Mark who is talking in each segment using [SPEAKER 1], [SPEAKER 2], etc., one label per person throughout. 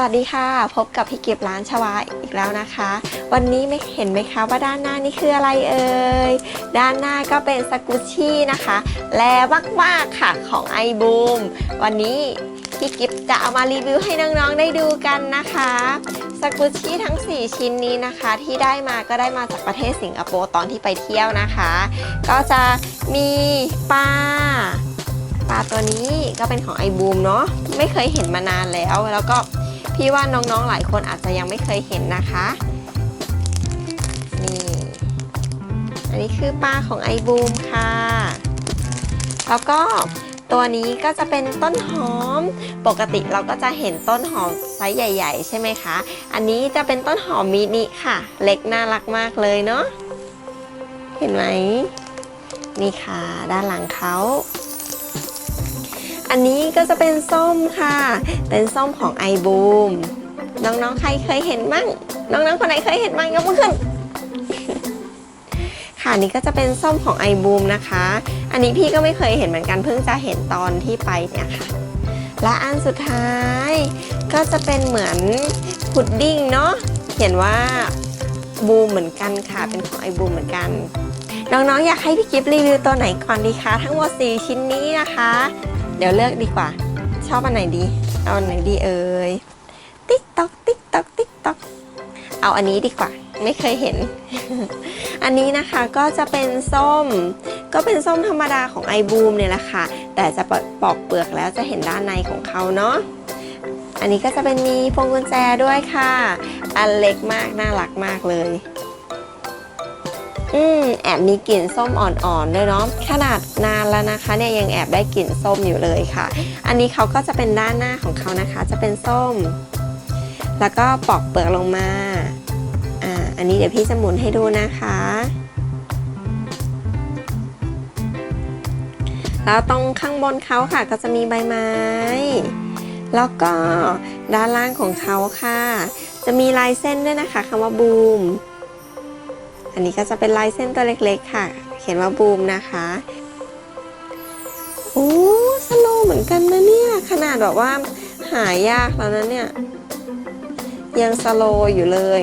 [SPEAKER 1] วัสดีค่ะ พบกับพี่กิบร้านชวาอีกแล้วนะคะ วันนี้ไม่เห็นไหมคะว่าด้านหน้านี่คืออะไรเอ่ยด้านหน้าก็เป็นสกุชชี่นะคะ แลมากๆค่ะของไอบูมวันนี้พี่กิฟจะเอามารีวิวให้น้องๆได้ดูกันนะคะสกุชชี่ทั้ง 4 ชิ้นนี้นะคะ ที่ได้มาก็ได้มาจากประเทศสิงคโปร์ตอนที่ไปเที่ยวนะคะ ก็จะมีปลาปลาตัวนี้ก็เป็นของไอบูมเนาะไม่เคยเห็นมานานแล้วแล้วก็ พี่ว่าน้องๆหลายคนอาจจะยังไม่เคยเห็นนะคะนี่อันนี้คือปลาของไอบูมค่ะ แล้วก็ตัวนี้ก็จะเป็นต้นหอม ปกติเราก็จะเห็นต้นหอมไซส์ใหญ่ ๆ ใช่ไหมคะ อันนี้จะเป็นต้นหอมมินิค่ะ เล็กน่ารักมากเลยเนาะ เห็นไหม นี่ค่ะ ด้านหลังเขา อันนี้ก็จะเป็นส้มค่ะ เป็นส้มของไอบูมน้องๆ ใครเคยเห็นมั่งน้องๆ คนไหนเคยเห็นมั่งยกมือขึ้น ค่ะนี่ก็จะเป็นส้มของไอบูมนะคะ อันนี้พี่ก็ไม่เคยเห็นเหมือนกัน เพิ่งจะเห็นตอนที่ไปเนี่ยค่ะ และอันสุดท้ายก็จะเป็นเหมือนพุดดิ้งเนาะ เขียนว่าบูมเหมือนกันค่ะ เป็นของไอบูมเหมือนกัน น้องๆ อยากให้พี่กิฟต์รีวิวตัวไหนก่อนดีคะ ทั้งหมด 4 ชิ้นนี้นะคะ เดี๋ยวเลือกดีกว่า ชอบอันไหนดี เอาอันไหนดีเอ่ยติ๊กตอกติ๊กตอกติ๊กตอกเอาอันนี้ดีกว่า ไม่เคยเห็น อันนี้นะคะก็จะเป็นส้ม ก็เป็นส้มธรรมดาของไอบูมเนี่ยแหละค่ะ แต่จะปอกเปลือกแล้วจะเห็นด้านในของเขาเนาะอันนี้ก็จะเป็นมีพวงกุญแจด้วยค่ะ อันเล็กมากน่ารักมากเลย อืมแอบมีกลิ่นส้มอ่อนๆด้วยเนาะขนาดนานแล้วนะคะเนี่ยยังแอบได้กลิ่นส้มอยู่เลยค่ะ อันนี้เขาก็จะเป็นด้านหน้าของเขานะคะ จะเป็นส้ม แล้วก็ปอกเปลือกลงมาอ่าอันนี้เดี๋ยวพี่จะหมุนให้ดูนะคะ แล้วตรงข้างบนเขาค่ะ ก็จะมีใบไม้ แล้วก็ด้านล่างของเขาค่ะ จะมีลายเส้นด้วยนะคะคำว่าบูม อันนี้ก็จะเป็นลายเส้นตัวเล็กๆ ค่ะ เขียนว่าบูมนะคะโอ้สโลเหมือนกันนะเนี่ย ขนาดแบบว่าหายากแล้วนะเนี่ย ยังสโลอยู่เลย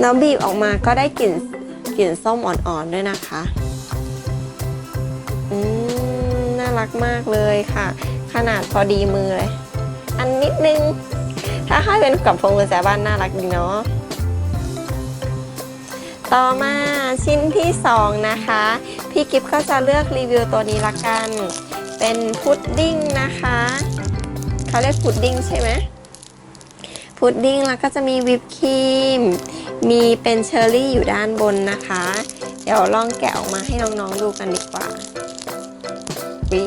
[SPEAKER 1] แล้วบีบออกมาก็ได้กลิ่นกลิ่นส้มอ่อนๆด้วยนะคะอืมน่ารักมากเลยค่ะ ขนาดพอดีมือเลย อันนิดนึง ถ้าให้เป็นกับพวงกุญแจบ้านน่ารักดีเนาะ ต่อมาชิ้นที่ 2 นะคะ พี่กิฟก็จะเลือกรีวิวตัวนี้ละกัน เป็นพุดดิ้งนะคะเขาเรียกพุดดิ้งใช่ไหมพุดดิ้งแล้วก็จะมีวิปครีม มีเป็นเชอร์รี่อยู่ด้านบนนะคะ เดี๋ยวลองแกะออกมาให้น้องๆดูกันดีกว่าวิ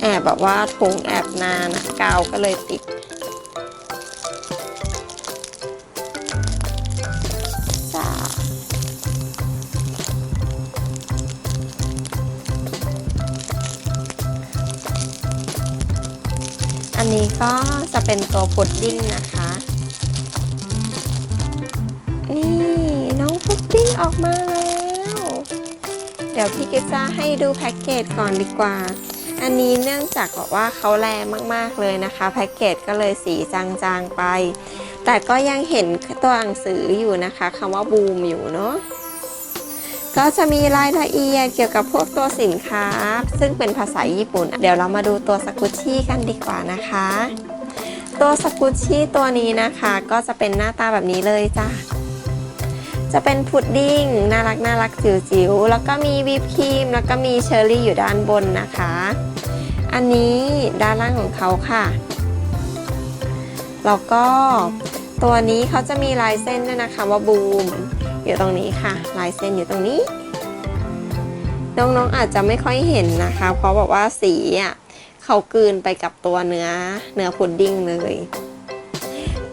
[SPEAKER 1] แอบแบบว่าถุงแอบนานะกาวก็เลยติด อันนี้ก็จะเป็นตัวพุดดิ้งนะคะ นี่น้องพุดดิ้งออกมาแล้ว เดี๋ยวพี่กิฟจะให้ดูแพ็กเกจก่อนดีกว่า อันนี้เนื่องจากบอกว่าเขาแรงมากๆเลยนะคะแพ็กเกจก็เลยสีจางๆไป แต่ก็ยังเห็นตัวหนังสืออยู่นะคะคำว่าบูมอยู่เนาะ ก็จะมีรายละเอียดเกี่ยวกับพวกตัวสินค้า ซึ่งเป็นภาษาญี่ปุ่น เดี๋ยวเรามาดูตัวสกุชชี่กันดีกว่านะคะ ตัวสกุชชี่ตัวนี้นะคะ ก็จะเป็นหน้าตาแบบนี้เลยจ้ะจะเป็นพุดดิ้งน่ารักน่ารักจิ๋วๆแล้วก็มีวิปครีม แล้วก็มีเชอร์รี่อยู่ด้านบนนะคะ อันนี้ด้านล่างของเขาค่ะ แล้วก็ตัวนี้เขาจะมีลายเส้นด้วยนะคะว่าบูม อยู่ตรงนี้ค่ะ ลายเส้นอยู่ตรงนี้ น้องๆอาจจะไม่ค่อยเห็นนะคะ เพราะบอกว่าสีอะเขากลืนไปกับตัวเนื้อเนื้อพุดดิ้งเลย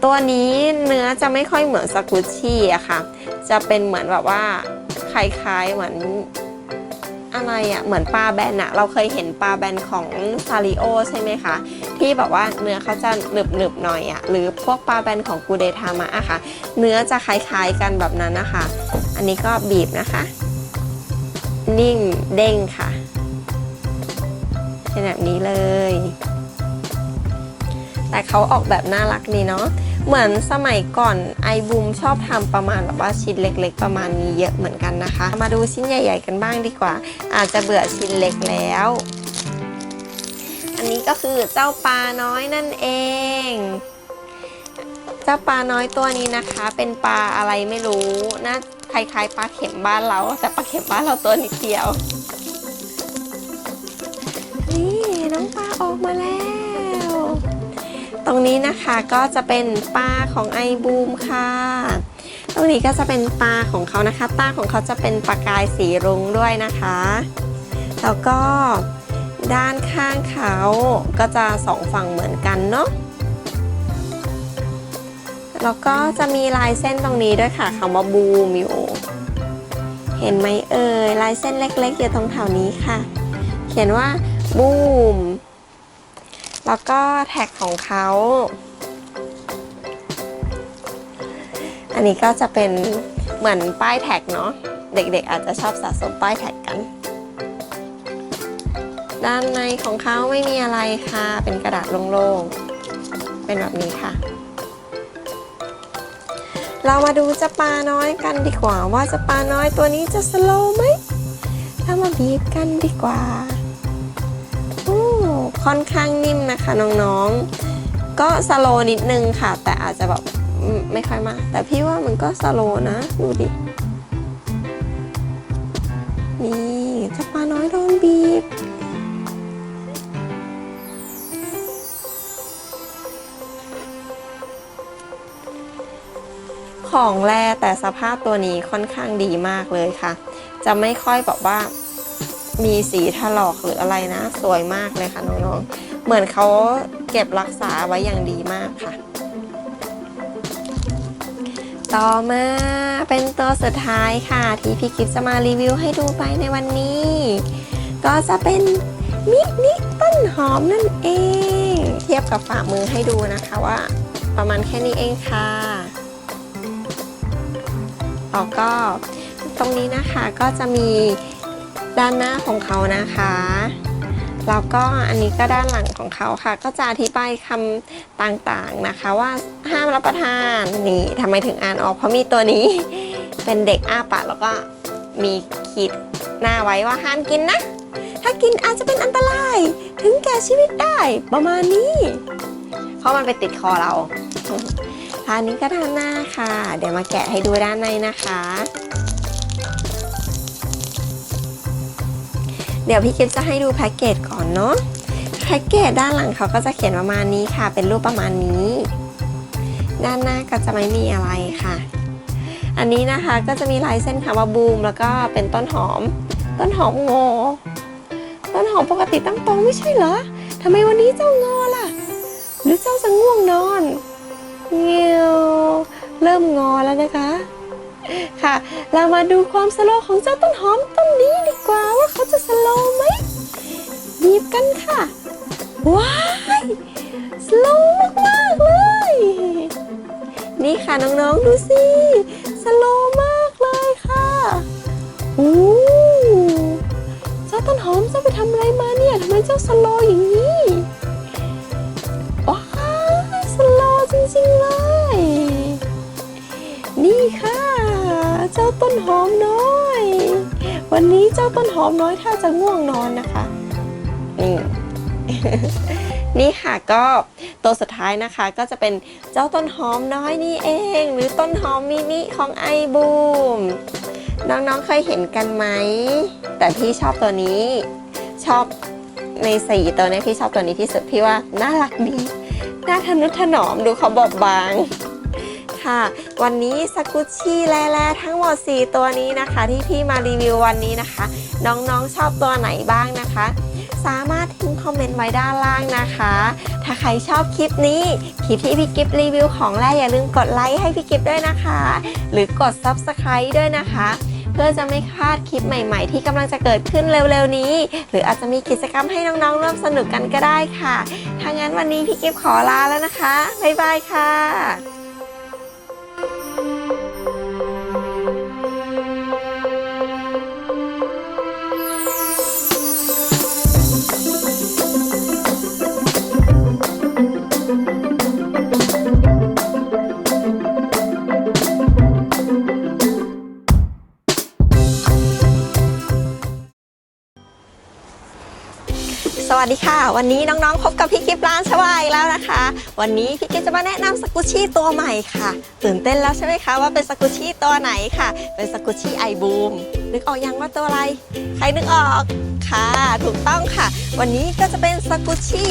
[SPEAKER 1] ตัวนี้เนื้อจะไม่ค่อยเหมือนสกุชชี่อะค่ะ จะเป็นเหมือนแบบว่าคล้ายๆเหมือน อะไรอะเหมือนปลาแบนอะเราเคยเห็นปลาแบนของซาริโอใช่ไหมคะ ที่แบบว่าเนื้อเขาจะหนึบหนึบหน่อยอะหรือพวกปลาแบนของกูเดทามะอะค่ะ เนื้อจะคล้ายๆกันแบบนั้นนะคะ อันนี้ก็บีบนะคะ นิ่งเด้งค่ะเป็นแบบนี้เลย แต่เขาออกแบบน่ารักดีเนาะ เหมือนสมัยก่อนไอบูมชอบทำประมาณแบบว่าชิ้นเล็ก ๆ ประมาณนี้เยอะเหมือนกันนะคะ มาดูชิ้นใหญ่ ๆ กันบ้างดีกว่า อาจจะเบื่อชิ้นเล็กแล้ว อันนี้ก็คือเจ้าปลาน้อยนั่นเอง เจ้าปลาน้อยตัวนี้นะคะ เป็นปลาอะไรไม่รู้น่าคล้ายๆปลาเข็มบ้านเรา แต่ปลาเข็มบ้านเราตัวนิดเดียวนี่น้องปลาออกมา รงนี้นะคะก็จะเป็นปลาของไอบูมค่ะ ตรงนี้ก็จะเป็นปลาของเขานะคะ ตาของเขาจะเป็นประกายสีรุ้งด้วยนะคะ แล้วก็ด้านข้างเขาก็จะสองฝั่งเหมือนกันเนาะ แล้วก็จะมีลายเส้นตรงนี้ด้วยค่ะคำว่าบูมอยู่ เห็นไหมเอ่ยลายเส้นเล็กๆอยู่ตรงแถวนี้ค่ะ เขียนว่าบูม แล้วก็แท็กของเขา อันนี้ก็จะเป็นเหมือนป้ายแท็กเนาะ เด็กๆอาจจะชอบสะสมป้ายแท็กกัน ด้านในของเขาไม่มีอะไรค่ะ เป็นกระดาษโล่งๆ เป็นแบบนี้ค่ะเรามาดูเจะปลาน้อยกันดีกว่า ว่าเจะปลาน้อยตัวนี้จะสโลว์ไหมเรามาบีบกันดีกว่า ค่อนข้างนิ่มนะคะน้องๆ ก็สโลนิดนึงค่ะ แต่อาจจะแบบไม่ค่อยมาก แต่พี่ว่ามันก็สโลนะ ดูดิ นี่จ้าปลาน้อยโดนบีบของแรแต่สภาพตัวนี้ค่อนข้างดีมากเลยค่ะ จะไม่ค่อยแบบว่า มีสีถลอกหรืออะไรนะ สวยมากเลยค่ะน้องๆ เหมือนเขาเก็บรักษาไว้อย่างดีมากค่ะ ต่อมาเป็นตัวสุดท้ายค่ะ ที่พี่กิฟจะมารีวิวให้ดูไปในวันนี้ ก็จะเป็นมินิต้นหอมนั่นเอง เทียบกับฝ่ามือให้ดูนะคะว่า ประมาณแค่นี้เองค่ะแล้วก็ตรงนี้นะคะก็จะมี ด้านหน้าของเขานะคะแล้วก็อันนี้ก็ด้านหลังของเขาค่ะ ก็จะอธิบายคำต่างๆนะคะ ว่าห้ามรับประทานนี่ทำไมถึงอ่านออกเพราะมีตัวนี้ เป็นเด็กอ้าปากแล้วก็มีขีดหน้าไว้ว่าห้ามกินนะ ถ้ากินอาจจะเป็นอันตราย ถึงแก่ชีวิตได้ประมาณนี้ เพราะมันไปติดคอเราอันนี้ก็ด้านหน้าค่ะ เดี๋ยวมาแกะให้ดูด้านในนะคะ เดี๋ยวพี่กิฟจะให้ดูแพ็กเกจก่อนเนาะแพ็กเกจด้านหลังเขาก็จะเขียนประมาณนี้ค่ะ เป็นรูปประมาณนี้ ด้านหน้าก็จะไม่มีอะไรค่ะ อันนี้นะคะก็จะมีลายเส้นคำว่าบูมแล้วก็เป็นต้นหอม ต้นหอมงอต้นหอมปกติตั้งตรงไม่ใช่เหรอทำไมวันนี้เจ้างอล่ะ หรือเจ้าจะง่วงนอนเงี้ยวเริ่มงอแล้วนะคะ ค่ะ เรามาดูความสโลของเจ้าต้นหอมต้นนี้ดีกว่าว่าเขาจะสโลไหมบีบกันค่ะ ว้ายสโลว์มากเลย นี่ค่ะน้องๆดูสิสโลมากเลยค่ะโอ้เจ้าต้นหอมเจ้าไปทำอะไรมาเนี่ยทำไมเจ้าสโลอย่างนี้ว้าสโลจริงๆเลย เจ้าต้นหอมน้อย วันนี้เจ้าต้นหอมน้อยถ้าจะง่วงนอนนะคะนี่นี่ค่ะก็ตัวสุดท้ายนะคะก็จะเป็นเจ้าต้นหอมน้อยนี่เอง หรือต้นหอมมินิของไอบูมน้องๆเคยเห็นกันไหม แต่พี่ชอบตัวนี้ ชอบในสีตัวนี้พี่ชอบตัวนี้ที่สุดพี่ว่าน่ารักดีน่าทนุถนอมดูเขาบอบบางค่ะ วันนี้สกุชชี่แลๆทั้งหมด 4 ตัวนี้นะคะ ที่พี่มารีวิววันนี้นะคะ น้องๆชอบตัวไหนบ้างนะคะ สามารถทิ้งคอมเมนต์ไว้ด้านล่างนะคะ ถ้าใครชอบคลิปนี้ คลิปที่พี่กิฟรีวิวของแรกอย่าลืมกดไลค์ให้พี่กิฟด้วยนะคะ หรือกด Subscribe ด้วยนะคะเพื่อจะไม่พลาดคลิปใหม่ๆ ที่กำลังจะเกิดขึ้นเร็วๆนี้ หรืออาจจะมีกิจกรรมให้น้องๆร่วมสนุกกันก็ได้ค่ะถ้างั้นวันนี้พี่กิฟขอลาแล้วนะคะ บ๊ายบายค่ะ สวัสดีค่ะ วันนี้น้องๆ พบกับพี่กิฟร้านชวายแล้วนะคะ วันนี้พี่กิฟจะมาแนะนำสกุชชี่ตัวใหม่ค่ะ ตื่นเต้นแล้วใช่ไหมคะว่าเป็นสกุชชี่ตัวไหนค่ะ เป็นสกุชชี่ไอบูมนึกออกยังว่าตัวอะไร ใครนึกออกค่ะ ถูกต้องค่ะ วันนี้ก็จะเป็นสกุชี่